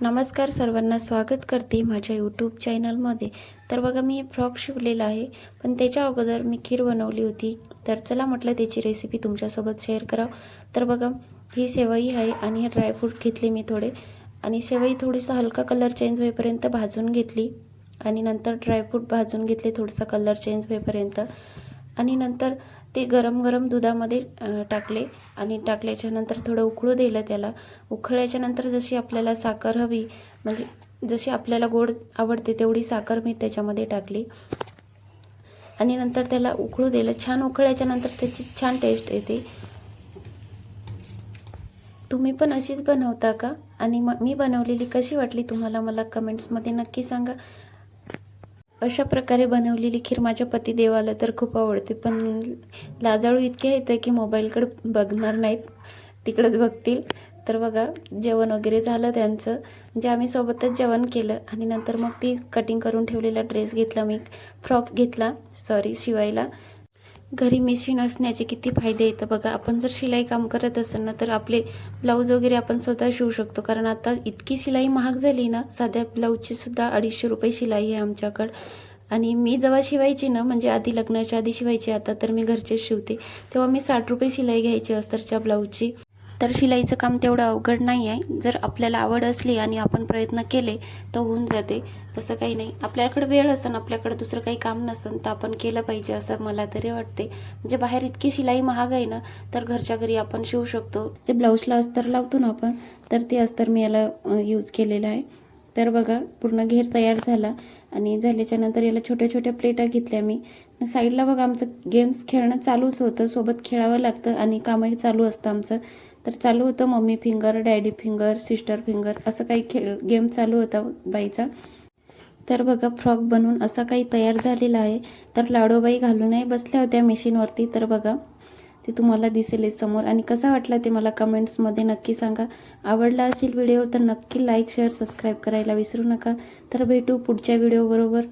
नमस्कार सर्वांना स्वागत करते माझ्या यूट्यूब चॅनलमध्ये तर बघा मी फ्रॉक शिवलेला आहे पण त्याच्या अगोदर मी खीर बनवली होती. तर चला म्हटलं त्याची रेसिपी तुमच्यासोबत शेअर करावं. तर बघा ही सेवई आहे आणि हे ड्रायफ्रूट घेतले मी थोडे. आणि सेवई थोडीसा हलका कलर चेंज होईपर्यंत भाजून घेतली. आणि नंतर ड्रायफ्रूट भाजून घेतले थोडंसं कलर चेंज होईपर्यंत. आणि नंतर ते गरम गरम दुधामध्ये टाकले. आणि टाकल्याच्या नंतर थोडं उकळू दिलं त्याला. उकळल्याच्या नंतर जशी आपल्याला साखर हवी म्हणजे जशी आपल्याला गोड आवडते तेवढी साखर मी त्याच्यामध्ये टाकली. आणि नंतर त्याला उकळू दिलं. छान उकळल्याच्या नंतर त्याची छान टेस्ट येते. तुम्ही पण अशीच बनवता का? आणि मग मी बनवलेली कशी वाटली तुम्हाला? मला कमेंट्समध्ये नक्की सांगा. अशा प्रकारे बनवलेली खीर माझ्या पतिदेवाला तर खूप आवडते. पण लाजाळू इतके येतं की मोबाईलकडे बघणार नाहीत. तिकडंच बघतील. तर बघा जेवण वगैरे झालं त्यांचं. म्हणजे आम्ही सोबतच जेवण केलं आणि नंतर मग ती कटिंग करून ठेवलेला ड्रेस घेतला मी. फ्रॉक घेतला सॉरी शिवायला. घरी मशीन असण्याचे किती फायदे आहेत? बघा आपण जर शिलाई काम करत असेल ना तर आपले ब्लाऊज वगैरे आपण स्वतः शिवू शकतो. कारण आता इतकी शिलाई महाग झाली ना साध्या ब्लाऊजची सुद्धा अडीचशे रुपये शिलाई आहे आमच्याकडं. आणि मी जेव्हा शिवायची ना म्हणजे आधी लग्नाच्या आधी शिवायची आता तर मी घरचेच शिवते. तेव्हा मी साठ रुपये शिलाई घ्यायची अस्तरच्या ब्लाऊजची तर शिलाईचं काम तेवढं अवघड नाही आहे जर आपल्याला आवड असली आणि आपण प्रयत्न केले तर होऊन जाते. तसं काही नाही. आपल्याकडे वेळ असेल आपल्याकडे दुसरं काही काम नसेल तर आपण केलं पाहिजे असं मला तरी वाटते. म्हणजे बाहेर इतकी शिलाई महाग आहे ना तर घरच्या घरी आपण शिवू शकतो. जे ब्लाऊजला अस्तर लावतो ना आपण तर ते अस्तर मी याला यूज केलेलं आहे. तर बघा पूर्ण घेर तयार झाला आणि झाल्याच्यानंतर याला छोट्या छोट्या प्लेटा घेतल्या मी. साईडला बघा आमचं गेम्स खेळणं चालूच होतं. सोबत खेळावं लागतं आणि कामही चालू असतं आमचं. तर चालू होतं mummy finger daddy finger sister finger असं काही खेळ गेम चालू होता बाईचा. तर बघा फ्रॉक बनवून असा काही तयार झालेला आहे. तर लाडोबाई घालूनही बसल्या होत्या मशीनवरती तर बघा ते तुम्हाला दिसेल समोर. आणि कसा वाटला ते मला कमेंट्समध्ये नक्की सांगा. आवडला असेल व्हिडिओ तर नक्की लाईक शेअर सबस्क्राईब करायला विसरू नका. तर भेटू पुढच्या व्हिडिओबरोबर.